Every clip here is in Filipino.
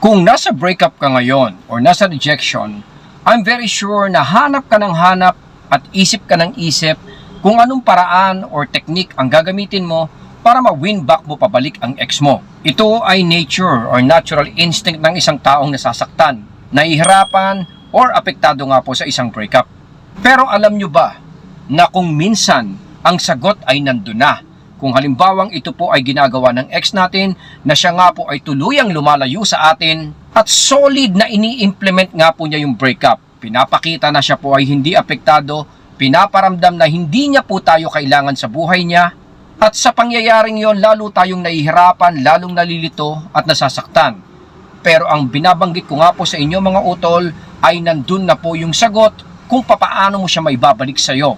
Kung nasa breakup ka ngayon or nasa rejection, I'm very sure na hanap ka ng hanap at isip ka ng isip kung anong paraan or technique ang gagamitin mo para ma-win back mo pabalik ang ex mo. Ito ay nature or natural instinct ng isang taong nasasaktan, nahihirapan or apektado nga po sa isang breakup. Pero alam nyo ba na kung minsan ang sagot ay nandun na kung halimbawang ito po ay ginagawa ng ex natin na siya nga po ay tuluyang lumalayo sa atin at solid na ini-implement nga po niya yung breakup. Pinapakita na siya po ay hindi apektado, pinaparamdam na hindi niya po tayo kailangan sa buhay niya at sa pangyayaring yon lalo tayong nahihirapan, lalong nalilito at nasasaktan. Pero ang binabanggit ko nga po sa inyo mga utol ay nandun na po yung sagot kung papaano mo siya maibabalik sa iyo.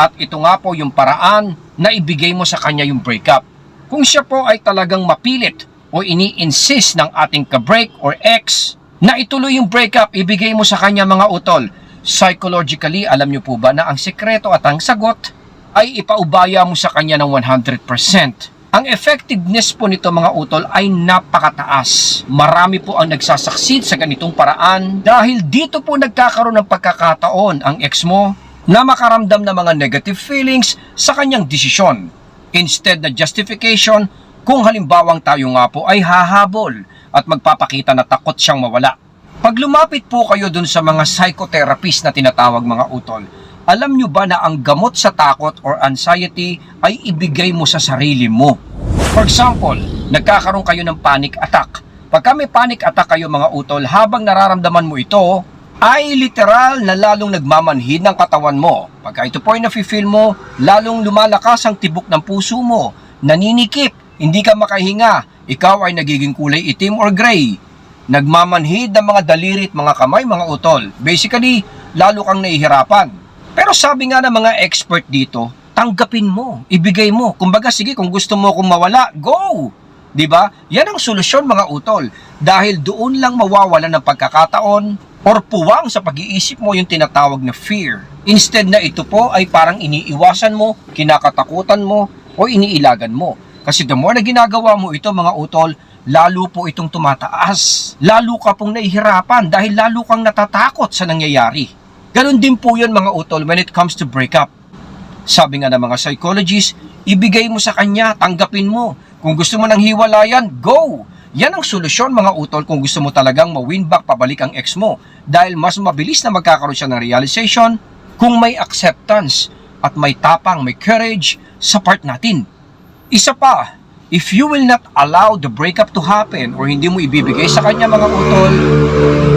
At ito nga po yung paraan na ibigay mo sa kanya yung breakup. Kung siya po ay talagang mapilit o ini-insist ng ating ka-break or ex na ituloy yung breakup, ibigay mo sa kanya mga utol. Psychologically, alam niyo po ba na ang sekreto at ang sagot ay ipaubaya mo sa kanya ng 100%. Ang effectiveness po nito mga utol ay napakataas. Marami po ang nagsasucceed sa ganitong paraan dahil dito po nagkakaroon ng pagkakataon ang ex mo na makaramdam ng mga negative feelings sa kanyang desisyon. Instead na justification kung halimbawang tayo nga po ay hahabol at magpapakita na takot siyang mawala. Pag lumapit po kayo dun sa mga psychotherapist na tinatawag mga utol, alam nyo ba na ang gamot sa takot or anxiety ay ibigay mo sa sarili mo? For example, nagkakaroon kayo ng panic attack. Pagka may panic attack kayo mga utol, habang nararamdaman mo ito, ay literal na lalong nagmamanhid ng katawan mo. Pagka ito po ay nafe-feel mo, lalong lumalakas ang tibok ng puso mo, naninikip, hindi ka makahinga, ikaw ay nagiging kulay itim or gray. Nagmamanhid ng mga daliri at mga kamay, mga utol. Basically, lalo kang nahihirapan. Pero sabi nga ng mga expert dito, tanggapin mo, ibigay mo. Kumbaga, sige, kung gusto mo akong mawala, go! 'Di ba? Yan ang solusyon mga utol. Dahil doon lang mawawala ng pagkakataon or puwang sa pag-iisip mo yung tinatawag na fear. Instead na ito po ay parang iniiwasan mo, kinakatakutan mo, o iniilagan mo. Kasi the more na ginagawa mo ito mga utol, lalo po itong tumataas. Lalo ka pong nahihirapan dahil lalo kang natatakot sa nangyayari. Ganon din po yun mga utol when it comes to breakup. Sabi nga ng mga psychologists, ibigay mo sa kanya, tanggapin mo. Kung gusto mo ng hiwalayan, go! Yan ang solusyon mga utol kung gusto mo talagang ma-win back pabalik ang ex mo dahil mas mabilis na magkakaroon siya ng realization kung may acceptance at may tapang, may courage sa part natin. Isa pa, if you will not allow the breakup to happen or hindi mo ibibigay sa kanya mga utol,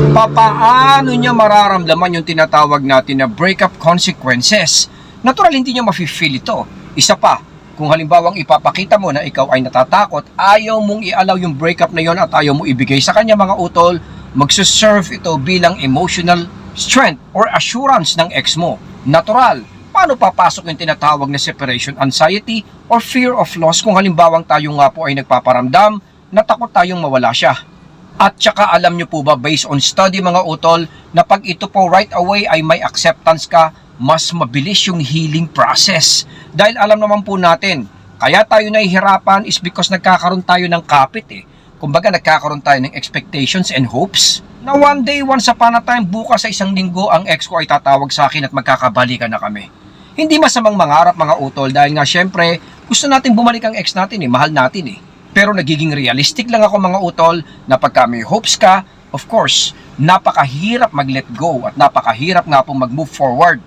papaano niya mararamdaman yung tinatawag natin na breakup consequences? Natural hindi niya mafe-feel ito. Isa pa, kung halimbawang ipapakita mo na ikaw ay natatakot, ayaw mong i-allow yung breakup na yon at ayaw mo ibigay sa kanya mga utol, magsuserve ito bilang emotional strength or assurance ng ex mo. Natural, paano papasok yung tinatawag na separation anxiety or fear of loss kung halimbawang tayo nga po ay nagpaparamdam na takot tayong mawala siya. At saka alam nyo po ba based on study mga utol na pag ito po right away ay may acceptance ka, mas mabilis yung healing process. Dahil alam naman po natin, kaya tayo nahihirapan is because nagkakaroon tayo ng kapit eh. Kumbaga nagkakaroon tayo ng expectations and hopes na one day, once upon a time, bukas sa isang linggo, ang ex ko ay tatawag sa akin at magkakabalikan na kami. Hindi masamang mangarap mga utol dahil nga syempre gusto natin bumalik ang ex natin eh, mahal natin eh. Pero nagiging realistic lang ako mga utol na pagka may hopes ka, of course, napakahirap mag-let go at napakahirap nga pong mag-move forward.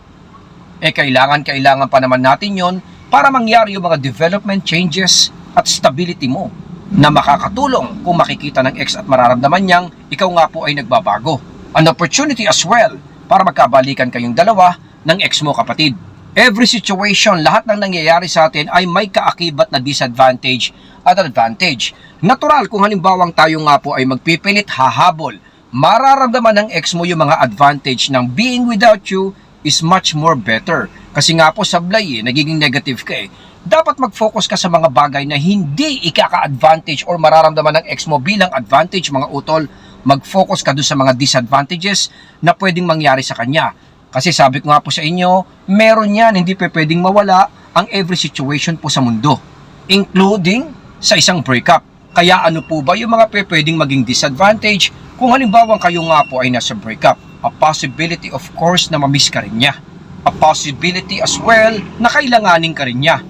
Eh kailangan, kailangan pa naman natin yon para mangyari yung mga development changes at stability mo na makakatulong kung makikita ng ex at mararamdaman niyang ikaw nga po ay nagbabago. An opportunity as well para magkabalikan kayong dalawa ng ex mo kapatid. Every situation, lahat ng nangyayari sa atin ay may kaakibat na disadvantage at advantage. Natural kung halimbawang tayo nga po ay magpipilit hahabol, mararamdaman ng ex mo yung mga advantage ng being without you is much more better. Kasi nga po sablay eh, nagiging negative ka eh. Dapat mag-focus ka sa mga bagay na hindi ikaka-advantage or mararamdaman ng ex mo bilang advantage mga utol. Mag-focus ka doon sa mga disadvantages na pwedeng mangyari sa kanya. Kasi sabi ko nga po sa inyo, meron yan, hindi pa pwedeng mawala ang every situation po sa mundo. Including sa isang breakup. Kaya ano po ba yung mga pwedeng maging disadvantage kung halimbawa kayo nga po ay nasa breakup? A possibility of course na mamiss ka rin niya. A possibility as well na kailanganin ka rin niya.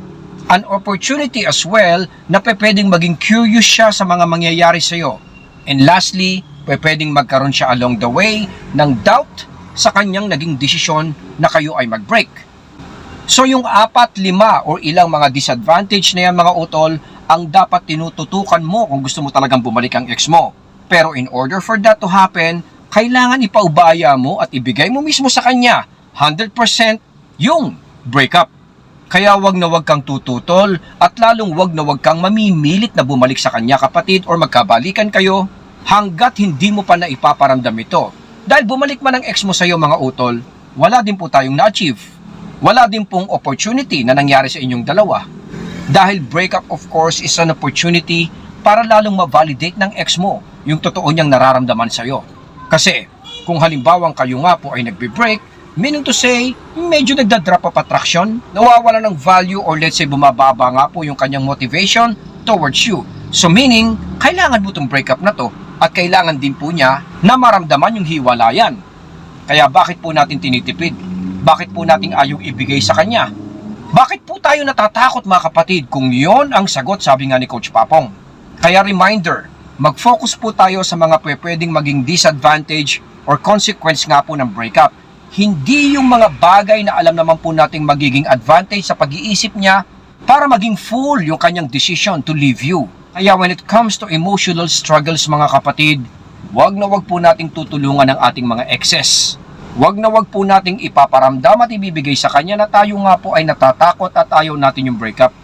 An opportunity as well na pwedeng maging curious siya sa mga mangyayari sa iyo. And lastly, pwedeng magkaroon siya along the way ng doubt sa kanyang naging desisyon na kayo ay mag-break. So yung apat, lima or ilang mga disadvantage na yan mga utol ang dapat tinututukan mo kung gusto mo talagang bumalik ang ex mo. Pero in order for that to happen, kailangan ipaubaya mo at ibigay mo mismo sa kanya 100% yung breakup. Kaya wag na wag kang tututol at lalong wag na wag kang mamimilit na bumalik sa kanya kapatid or magkabalikan kayo hanggat hindi mo pa na ipaparamdam ito. Dahil bumalik man ang ex mo sa iyo mga utol, wala din po tayong na-achieve. Wala din pong opportunity na nangyari sa inyong dalawa. Dahil breakup of course is an opportunity para lalong ma-validate ng ex mo yung totoo niyang nararamdaman sa iyo. Kasi kung halimbawang kayo nga po ay nagbe-break, meaning to say, medyo nagda-drop of attraction, nawawala ng value or let's say bumababa nga po yung kanyang motivation towards you. So meaning, kailangan mo itong breakup na to at kailangan din po niya na maramdaman yung hiwalayan. Kaya bakit po natin tinitipid? Bakit po natin ayaw ibigay sa kanya? Bakit po tayo natatakot mga kapatid kung yon ang sagot sabi nga ni Coach Papong? Kaya reminder, mag-focus po tayo sa mga pwe- pwedeng maging disadvantage or consequence nga po ng breakup. Hindi yung mga bagay na alam naman po nating magiging advantage sa pag-iisip niya para maging full yung kanyang decision to leave you. Kaya when it comes to emotional struggles mga kapatid, wag na wag po nating tutulungan ang ating mga exes. Wag na wag po nating ipaparamdam at ibibigay sa kanya na tayo nga po ay natatakot at ayaw natin yung breakup.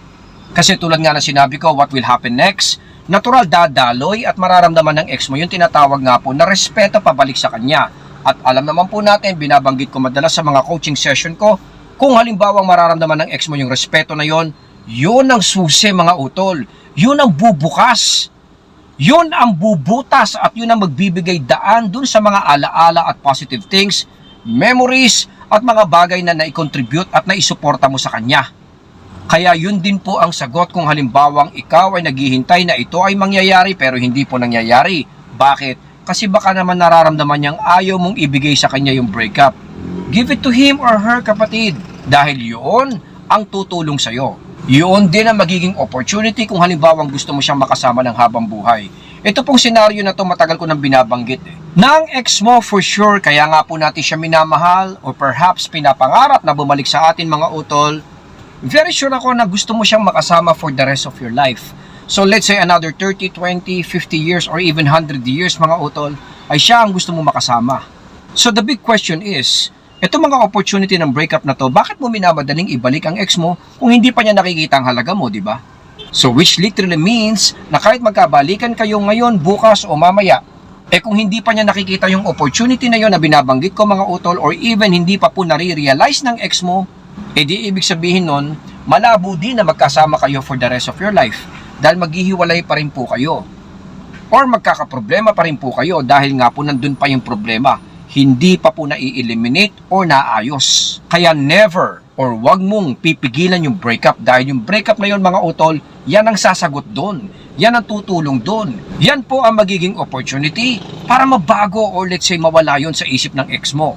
Kasi tulad nga na sinabi ko, what will happen next? Natural dadaloy at mararamdaman ng ex mo yung tinatawag nga po na respeto pabalik sa kanya. At alam naman po natin, binabanggit ko madalas sa mga coaching session ko, kung halimbawang mararamdaman ng ex mo yung respeto na yon, yun ang susi mga utol. Yun ang bubukas. Yun ang bubutas at yun ang magbibigay daan dun sa mga alaala at positive things, memories at mga bagay na nai-contribute at naisuporta mo sa kanya. Kaya yun din po ang sagot kung halimbawang ikaw ay naghihintay na ito ay mangyayari pero hindi po nangyayari. Bakit? Kasi baka naman nararamdaman niyang ayaw mong ibigay sa kanya yung breakup. Give it to him or her kapatid dahil yun ang tutulong sa'yo. Yun din ang magiging opportunity kung halimbawang gusto mo siyang makasama ng habang buhay. Ito pong senaryo na to matagal ko nang binabanggit eh. Nang ex mo for sure, kaya nga po natin siya minamahal or perhaps pinapangarap na bumalik sa atin mga utol, very sure ako na gusto mo siyang makasama for the rest of your life. So let's say another 30, 20, 50 years or even 100 years mga utol, ay siya ang gusto mo makasama. So the big question is, ito mga opportunity ng breakup na to, bakit mo minamadaling ibalik ang ex mo kung hindi pa niya nakikita ang halaga mo, di ba? So which literally means na kahit magkabalikan kayo ngayon, bukas o mamaya, eh kung hindi pa niya nakikita yung opportunity na yon na binabanggit ko mga utol or even hindi pa po nare-realize ng ex mo, eh di ibig sabihin nun, malabo din na magkasama kayo for the rest of your life dahil maghihiwalay pa rin po kayo. Or magkakaproblema pa rin po kayo dahil nga po nandun pa yung problema. Hindi pa po na-eliminate or naayos. Kaya never or wag mong pipigilan yung breakup dahil yung breakup na yun mga utol, yan ang sasagot doon. Yan ang tutulong doon. Yan po ang magiging opportunity para mabago or let's say mawala yon sa isip ng ex mo.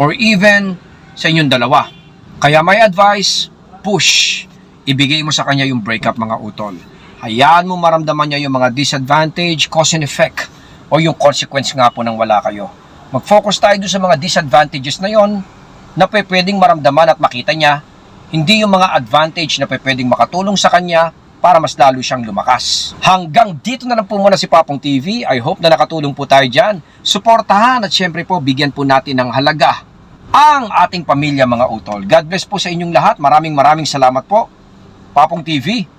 Or even sa inyong dalawa. Kaya may advice, push. Ibigay mo sa kanya yung breakup mga utol. Hayaan mo maramdaman niya yung mga disadvantage, cause and effect, o yung consequence nga po ng wala kayo. Mag-focus tayo doon sa mga disadvantages na yon na pwedeng maramdaman at makita niya, hindi yung mga advantage na pwedeng makatulong sa kanya para mas lalo siyang lumakas. Hanggang dito na lang po muna si Papong TV. I hope na nakatulong po tayo dyan. Suportahan at syempre po bigyan po natin ng halaga ang ating pamilya mga utol. God bless po sa inyong lahat. Maraming maraming salamat po. Papong TV,